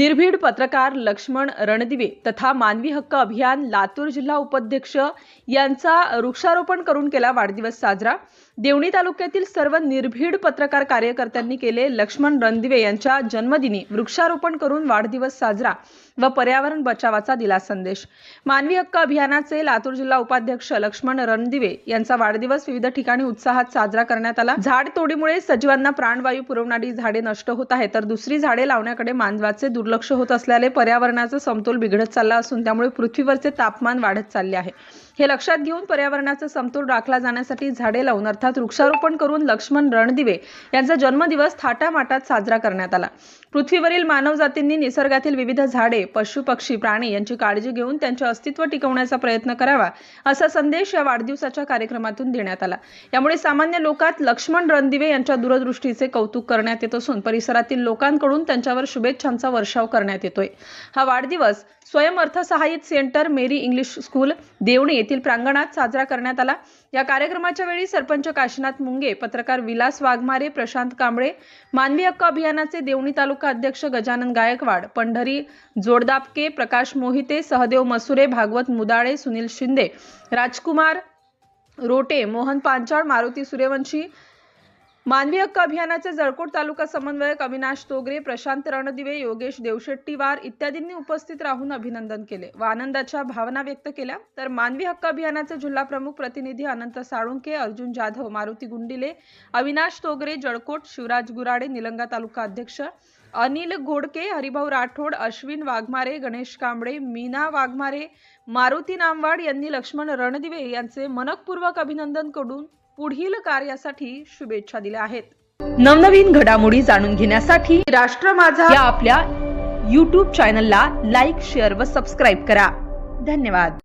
निर्भीड पत्रकार लक्ष्मण रणदिवे तथा मानवी हक्क अभियान लातूर जिल्हा उपाध्यक्ष यांचा वृक्षारोपण करून केला वाढदिवस साजरा. देवणी तालुक्यातील सर्व निर्भीड पत्रकार कार्यकर्त्यांनी केले लक्ष्मण रणदिवे यांच्या जन्मदिनी वृक्षारोपण करून वाढदिवस साजरा व पर्यावरण बचावाचा दिला संदेश. मानवी हक्क अभियानाचे लातूर जिल्हा उपाध्यक्ष लक्ष्मण रणदिवे यांचा वाढदिवस विविध ठिकाणी उत्साहात साजरा करण्यात आला. झाड तोडीमुळे सजीवांना प्राणवायू पुरवणारी झाडे नष्ट होत आहेत तर दुसरी झाडे लावण्याकडे मानवाचे दुर्लक्ष होत असल्याने पर्यावरणाचा समतोल बिघडत चालला असून त्यामुळे पृथ्वीवरचे तापमान वाढत चालले आहे. हे लक्षात घेऊन पर्यावरणाचा समतोल राखला जाण्यासाठी झाडे लावून अर्थात वृक्षारोपण करून लक्ष्मण रणदिवे यांचा जन्मदिवस थाटामाटात साजरा करण्यात आला. पृथ्वीवरील मानवजातींनी निसर्गातील विविध झाडे पशु पक्षी प्राणी यांची काळजी घेऊन त्यांचे अस्तित्व टिकवण्याचा प्रयत्न करावा असा संदेश या वाढदिवसाच्या कार्यक्रमातून देण्यात आला. यामुळे सामान्य लोकात लक्ष्मण रणदिवे यांच्या दूरदृष्टीचे कौतुक करण्यात येत असून परिसरातील लोकांकडून त्यांच्यावर शुभेच्छांचा वर्ष वर्षाव करण्यात येतोय. हा वाढदिवस स्वयं अर्थसहाय्यित centre Mary English school Devni येथील प्रांगणात साजरा करण्यात आला. या कार्यक्रमाच्या वेळी सरपंच काशीनाथ मुंगे पत्रकार विलास वाघमारे प्रशांत कांबळे मानवी हक्क अभियानाचे देवणी तालुका अध्यक्ष गजानन गायकवाड पंढरी जोडदापके प्रकाश मोहिते सहदेव मसुरे भागवत मुदाळे सुनील शिंदे राजकुमार रोटे मोहन पांचाळ मारुती सूर्यवंशी मानवी हक्क अभियानाचे जळकोट तालुका समन्वयक अविनाश तोगरे प्रशांत रणदिवे योगेश देवशेट्टीवार इत्यादींनी उपस्थित राहून अभिनंदन केले. व आनंदाच्या भावना व्यक्त केल्या. तर मानवी हक्क अभियानाचे जिल्हा प्रमुख प्रतिनिधी अनंत साळुंके अर्जुन जाधव मारुती गुंडिले अविनाश तोगरे जळकोट शिवराज गुराडे निलंगा तालुका अध्यक्ष अनिल घोडके हरिभाऊ राठोड अश्विन वाघमारे गणेश कांबळे मीना वाघमारे मारुती नामवाड यांनी लक्ष्मण रणदिवे यांचे मनकपूर्वक अभिनंदन करून पुढील कार्यासाठी शुभेच्छा दिल्या आहेत. नवनवीन घडामोडी जाणून घेण्यासाठी राष्ट्र माझा या आपल्या युट्यूब चॅनलला लाईक शेअर व सबस्क्राईब करा. धन्यवाद.